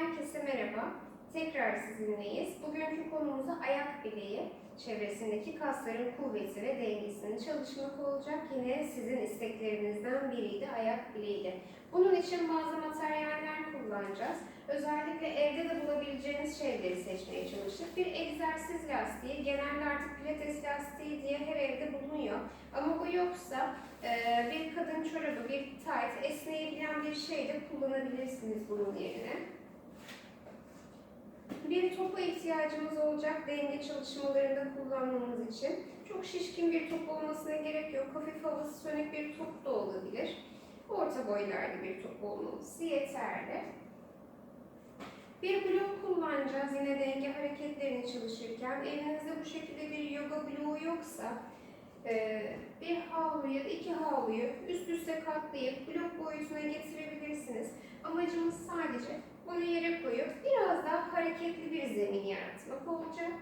Herkese merhaba. Tekrar sizinleyiz. Bugünkü konumuz ayak bileği çevresindeki kasların kuvveti ve dengesini çalışmak olacak. Yine sizin isteklerinizden biriydi ayak bileğiydi. Bunun için bazı materyaller kullanacağız. Özellikle evde de bulabileceğiniz şeyleri seçmeye çalıştık. Bir egzersiz lastiği, genelde artık pilates lastiği diye her evde bulunuyor. Ama bu yoksa e, bir kadın çorabı, bir tayt, esneyebilen bir şey de kullanabilirsiniz bunun yerine. Bir topa ihtiyacımız olacak denge çalışmalarında kullanmamız için. Çok şişkin bir top olmasına gerek yok. Hafif havası sönük bir top da olabilir. Orta boylarda bir top olması yeterli. Bir blok kullanacağız yine denge hareketlerini çalışırken. Elinizde bu şekilde bir yoga bloğu yoksa e, bir havluyu ya da iki havluyu üst üste katlayıp blok boyutuna getirebilirsiniz. Amacımız sadece bunu yere koyup biraz daha hareketli bir zemin yaratmak olacak.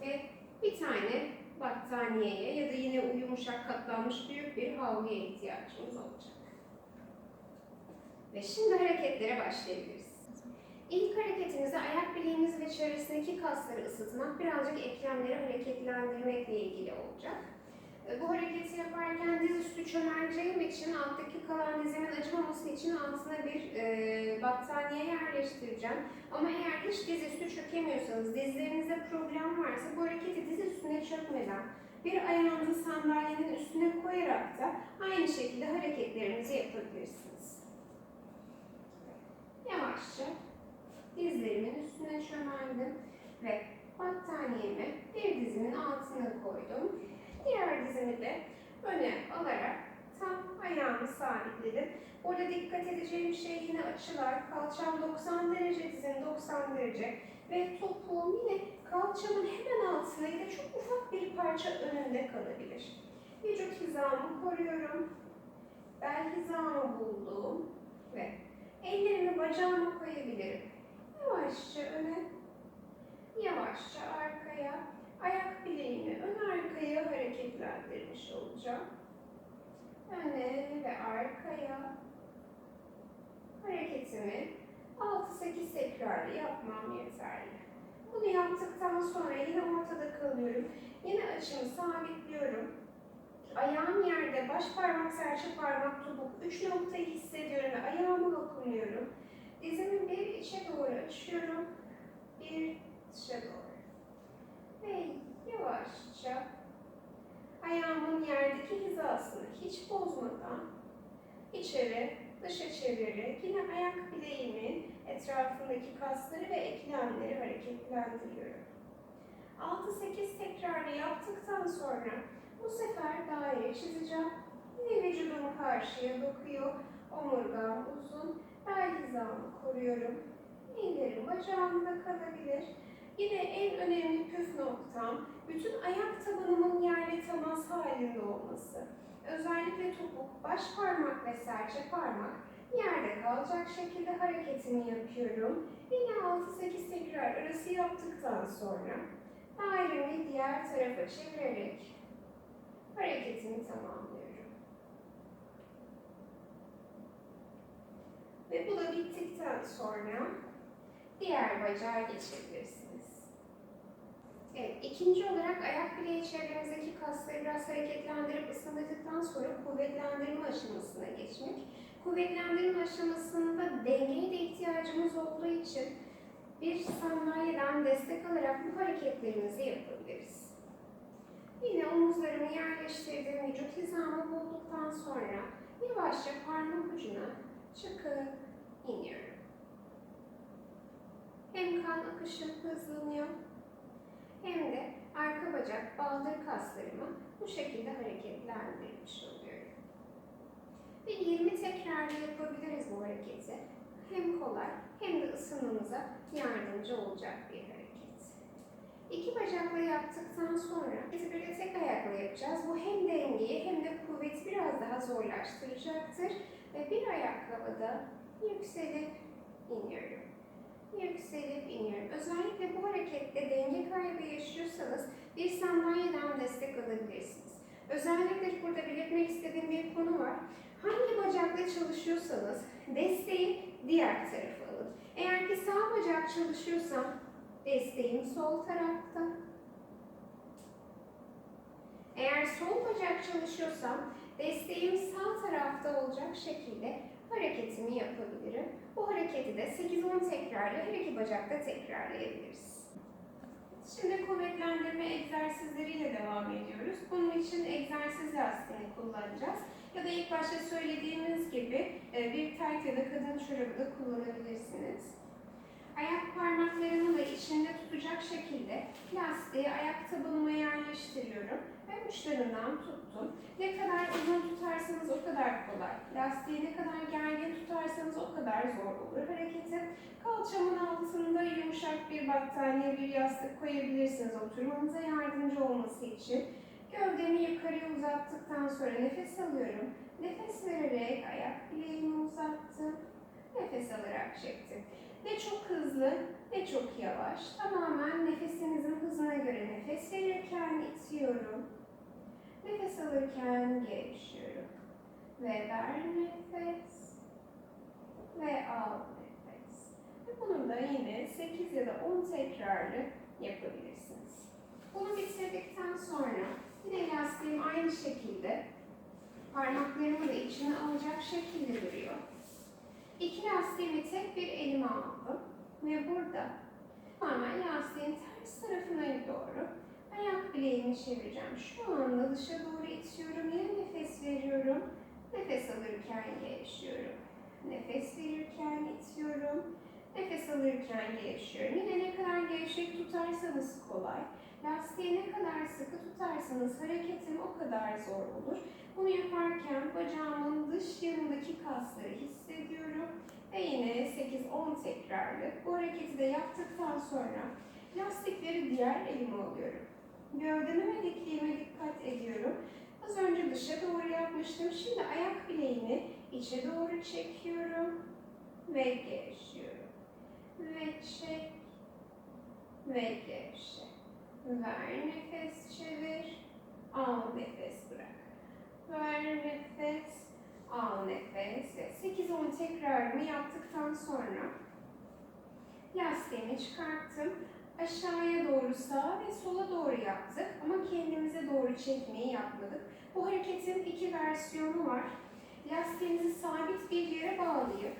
Ve bir tane battaniyeye ya da yine yumuşak katlanmış büyük bir havluya ihtiyacımız olacak. Ve şimdi hareketlere başlayabiliriz. İlk hareketimizde ayak bileğimiz ve çevresindeki kasları ısıtmak, birazcık eklemleri hareketlendirmekle ilgili olacak. E, Bu hareketi yaparken diz üstü çömeleceğim için alttaki kalan dizimin acımaması için altına bir e, battaniye yerleştireceğim. Ama eğer hiç diz üstü çökemiyorsanız, dizlerinizde problem varsa bu hareketi diz üstüne çökmeden bir ayağınızı sandalyenin üstüne koyarak da aynı şekilde hareketlerinizi yapabilirsiniz. Yavaşça dizlerimin üstüne çömeldim ve battaniyemi bir dizimin altına koydum. Diğer dizimi de öne alarak tam ayağımı sabitledim. Burada dikkat edeceğim şey yine açılar. Kalçam 90 derece, dizim 90 derece ve topuğum yine kalçamın hemen altında ya da çok ufak bir parça önünde kalabilir. Vücut hizamı koruyorum. Bel hizamı buldum ve ellerimi bacağıma koyabilirim. Yavaşça öne, yavaşça arkaya, ayak bileğimi ön arkaya hareketlendirmiş olacağım. Öne ve arkaya hareketimi 6-8 tekrarlı yapmam yeterli. Bunu yaptıktan sonra yine ortada kalıyorum. Yine açımı sabitliyorum. Ayağım yerde, baş parmak, serçe parmak, topuk. Üç noktayı hissediyorum ve ayağımı dokunuyorum. Dizimi bir içe doğru açıyorum. Bir dışa doğru. Ve yavaşça ayağımın yerdeki hizasını hiç bozmadan içeri dışa çevirerek yine ayak bileğimin etrafındaki kasları ve eklemleri hareketlendiriyorum. 6-8 tekrarı yaptıktan sonra bu sefer daire çizeceğim. Yine vücudum karşıya dokuyor. Omurgam uzun. Bel hizamı koruyorum. Ellerim bacağımda kalabilir. Yine en önemli püf noktam bütün ayak tabanımın yerle temas halinde olması. Özellikle topuk, baş parmak ve serçe parmak yerde kalacak şekilde hareketimi yapıyorum. Yine 6-8 tekrar arası yaptıktan sonra dairemi diğer tarafa çevirerek hareketimi tamamlıyorum. Ve bu da bittikten sonra diğer bacağa geçebilirsiniz. Evet, ikinci olarak ayak bileği çevremizdeki kasları biraz hareketlendirip ısındırdıktan sonra kuvvetlendirme aşamasına geçmek. Kuvvetlendirme aşamasında dengeye de ihtiyacımız olduğu için bir sandalyeden destek alarak bu hareketlerimizi yapabiliriz. Yine omuzlarımı yerleştirdim, vücut hizamı bulduktan sonra yavaşça parmak ucuna çıkıp iniyorum. Hem kan akışı hızlanıyor hem de arka bacak baldır kaslarımı bu şekilde hareketlendirmiş oluyorum. Ve 20 tekrarla yapabiliriz bu hareketi. Hem kolay hem de ısınmamıza yardımcı olacak bir hareket. İki bacakla yaptıktan sonra biz bir de tek ayakla yapacağız. Bu hem dengeyi hem de kuvveti biraz daha zorlaştıracaktır. Ve bir ayakkabı da yükselip iniyorum. Yükselip iniyorum. Özellikle bu harekette denge kaybı yaşıyorsanız bir sandalyeden destek alabilirsiniz. Özellikle burada belirtmek istediğim bir konu var. Hangi bacakla çalışıyorsanız desteği diğer tarafa alın. Eğer ki sağ bacak çalışıyorsam desteğim sol tarafta. Eğer sol bacak çalışıyorsam desteğim sağ tarafta olacak şekilde hareketimi yapabilirim. Bu hareketi de 8-10 tekrarla her iki bacakta tekrarlayabiliriz. Şimdi kuvvetlendirme egzersizleriyle devam ediyoruz. Bunun için egzersiz lastiğini kullanacağız. Ya da ilk başta söylediğimiz gibi e, bir tayt ya da kadın çorabı da kullanabilirsiniz. Ayak parmaklarımı da içinde tutacak şekilde lastiği ayak tabanıma yerleştiriyorum ve uçlarından tuttum. Ne kadar uzun tutarsanız o kadar kolay. Lastiği ne kadar gergin tutarsanız o kadar zor olur hareketi. Kalçamın altında yumuşak bir battaniye, bir yastık koyabilirsiniz oturmanıza yardımcı olması için. Gövdemi yukarıya uzattıktan sonra nefes alıyorum. Nefes vererek ayak bileğimi uzattım. Nefes alarak çektim. Ne çok hızlı ne çok yavaş. Tamamen nefesinizin hızına göre nefes verirken itiyorum. Nefes alırken gevşiyorum. Ve ver nefes. Ve al nefes. Ve bunu da yine 8 ya da 10 tekrarlı yapabilirsiniz. Bunu bitirdikten sonra yine lastiğim aynı şekilde parmaklarımı da içine alacak şekilde duruyor. İki lastiğimi tek bir elime aldım ve burada tamamen lastiğin ters tarafına doğru ayak bileğimi çevireceğim. Şu anda dışa doğru itiyorum. Yine nefes veriyorum. Nefes alırken gevşiyorum. Nefes verirken itiyorum. Nefes alırken gevşiyorum. Yine ne kadar gevşek tutarsanız kolay. Lastiği ne kadar sıkı tutarsanız hareketim o kadar zor olur. Bunu yaparken bacağımın dış yanındaki kasları hissediyorum. Ve yine 8-10 tekrarlı. Bu hareketi de yaptıktan sonra lastikleri diğer elime alıyorum. Gövdeme ve dikliğime dikkat ediyorum. Az önce dışa doğru yapmıştım. Şimdi ayak bileğimi içe doğru çekiyorum. Ve gevşiyorum. Ve çek. Ve gevşe. Ver nefes çevir. Al nefes bırak. Ver nefes. Al nefes. Ve 8-10 tekrarını yaptıktan sonra lastiğimi çıkarttım. Aşağıya doğru sağa ve sola doğru yaptık ama kendimize doğru çekmeyi yapmadık. Bu hareketin iki versiyonu var. Lastiğinizi sabit bir yere bağlayıp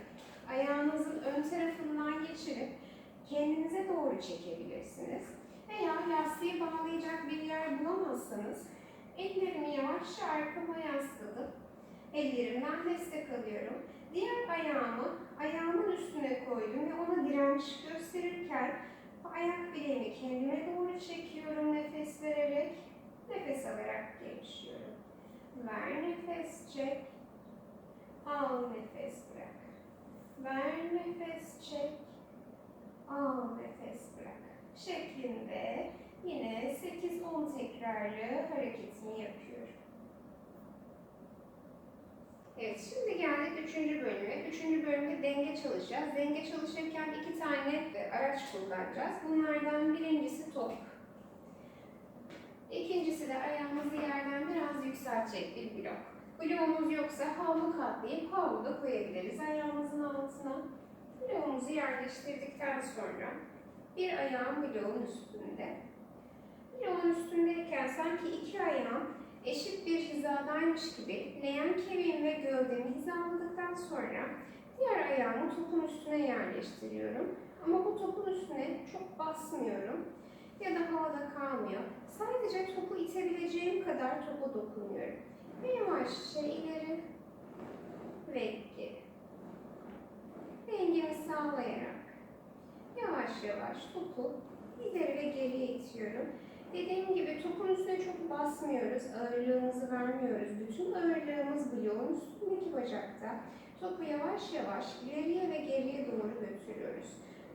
ayağınızın ön tarafından geçirip kendinize doğru çekebilirsiniz. Veya lastiği bağlayacak bir yer bulamazsanız ellerimi yavaşça arkama yasladım. Ellerimden destek alıyorum. Diğer ayağımı ayağımın üstüne koydum ve ona direnç gösterirken ayak bileğimi kendime doğru çekiyorum nefes vererek. Nefes alarak gevşiyorum. Ver nefes çek. Al nefes bırak. Ver nefes çek. Al nefes bırak. Şeklinde yine 8-10 tekrarlı hareketimi yapıyorum. Evet, şimdi geldik üçüncü bölüme. Üçüncü bölümde denge çalışacağız. Denge çalışırken iki tane e, araç kullanacağız. Bunlardan birincisi top. İkincisi de ayağımızı yerden biraz yükseltecek bir blok. Bloğumuz yoksa havlu katlayıp havlu da koyabiliriz ayağımızın altına. Bloğumuzu yerleştirdikten sonra bir ayağım bloğun üstünde. Bloğun üstündeyken sanki iki ayağım eşit bir hizadaymış gibi leğen kemiğim ve gövdemi hizaladıktan sonra diğer ayağımı topun üstüne yerleştiriyorum. Ama bu topun üstüne çok basmıyorum ya da havada kalmıyor. Sadece topu itebileceğim kadar topa dokunuyorum. Ve yavaşça ileri ve geri. Dengemi sağlayarak yavaş yavaş topu ileri ve geriye itiyorum. Dediğim gibi topun üstüne çok basmıyoruz, ağırlığımızı vermiyoruz. Bütün ağırlığımız bloğun üstündeki bacakta. Topu yavaş yavaş ileriye ve geriye doğru götürüyoruz.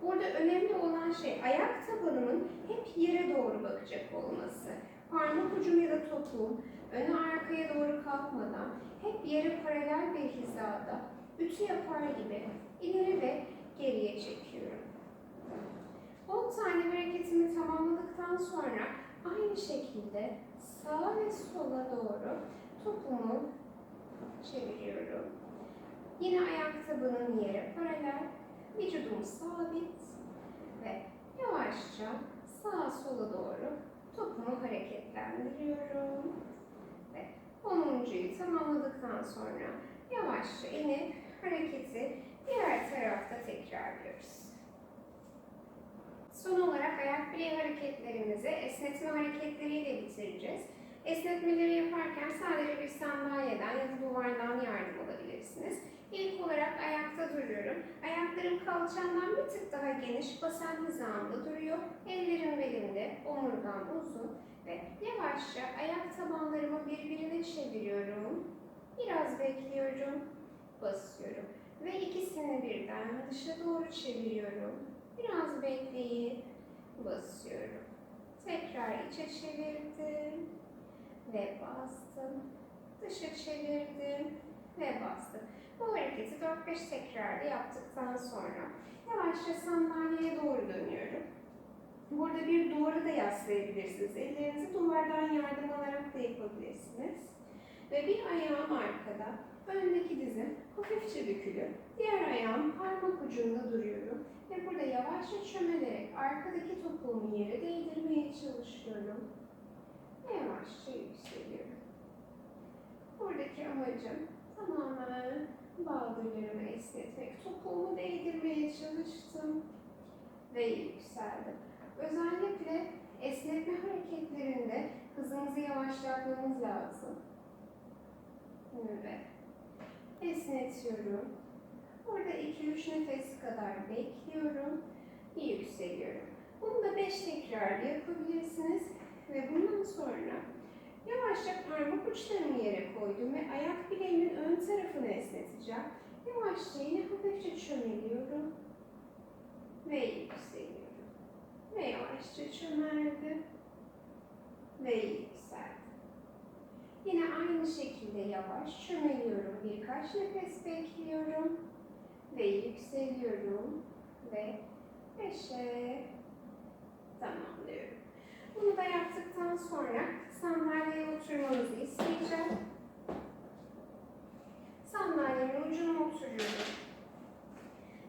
Burada önemli olan şey ayak tabanımın hep yere doğru bakacak olması. Parmak ucum ya da topuğum öne arkaya doğru kalkmadan hep yere paralel bir hizada ütü yapar gibi ileri ve geriye çekiyorum. 10 tane hareketimi tamamladıktan sonra aynı şekilde sağa ve sola doğru topumu çeviriyorum. Yine ayak tabanım yere paralel. Vücudum sabit. Ve yavaşça sağa sola doğru topumu hareketlendiriyorum. Ve 10.yu tamamladıktan sonra yavaşça inip hareketi diğer tarafta tekrarlıyoruz. Son olarak ayak bileği hareketlerimizi esnetme hareketleriyle bitireceğiz. Esnetmeleri yaparken sadece bir sandalyeden ya da duvardan yardım alabilirsiniz. İlk olarak ayakta duruyorum. Ayaklarım kalçamdan bir tık daha geniş, basen hizamda duruyor. Ellerim belimde, omurgam uzun ve yavaşça ayak tabanlarımı birbirine çeviriyorum. Biraz bekliyorum, basıyorum ve ikisini birden dışa doğru çeviriyorum. Biraz bekleyip basıyorum. Tekrar içe çevirdim ve bastım. Dışa çevirdim ve bastım. Bu hareketi 4-5 tekrarda yaptıktan sonra yavaşça sandalyeye doğru dönüyorum. Burada bir duvara da yaslayabilirsiniz. Ellerinizi duvardan yardım alarak da yapabilirsiniz. Ve bir ayağım arkada, öndeki dizim hafifçe bükülü. Diğer ayağım parmak ucunda duruyorum. Ve burada yavaşça çömelerek arkadaki topuğumu yere değdirmeye çalışıyorum. Ve yavaşça yükseliyorum. Buradaki amacım tamamen baldırlarımı esnetmek. Topuğumu değdirmeye çalıştım ve yükseldim. Özellikle esnetme hareketlerinde hızınızı yavaşlatmamız lazım. Evet. Esnetiyorum. Burada 2-3 nefes kadar bekliyorum. Yükseliyorum. Bunu da 5 tekrar yapabilirsiniz. Ve bundan sonra yavaşça parmak uçlarımı yere koydum ve ayak bileğimin ön tarafını esneteceğim. Yavaşça yine hafifçe çömeliyorum. Ve yükseliyorum. Ve yavaşça çömeldim. Ve yükseldim. Yine aynı şekilde yavaş çömeliyorum. Birkaç nefes bekliyorum. Ve yükseliyorum. Ve beşe tamamlıyorum. Bunu da yaptıktan sonra sandalyeye oturmanızı isteyeceğim. Sandalyenin ucuna oturuyorum.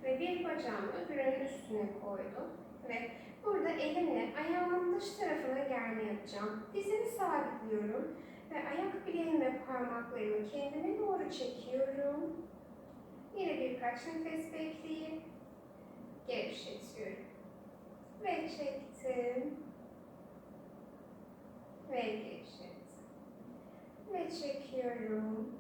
Ve bir bacağımı öbürünün üstüne koydum. Ve burada elimle ayağımın dış tarafına germe yapacağım. Dizimi sabitliyorum. Ve ayak bileğim ve parmaklarımı kendime doğru çekiyorum. Yine birkaç nefes bekleyip gevşetiyorum. Ve çektim. Ve gevşettim. Ve çekiyorum.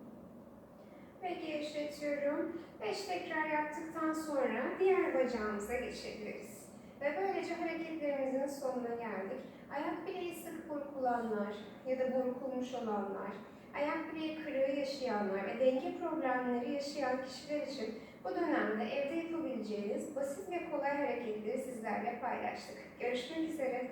Ve gevşetiyorum. Beş tekrar yaptıktan sonra diğer bacağımıza geçebiliriz. Ve böylece hareketlerimizin sonuna geldik. Ayak bileği sık burkulanlar ya da burkulmuş olanlar, ayak bileği kırığı yaşayanlar ve denge problemleri yaşayan kişiler için bu dönemde evde yapabileceğiniz basit ve kolay hareketleri sizlerle paylaştık. Görüşmek üzere.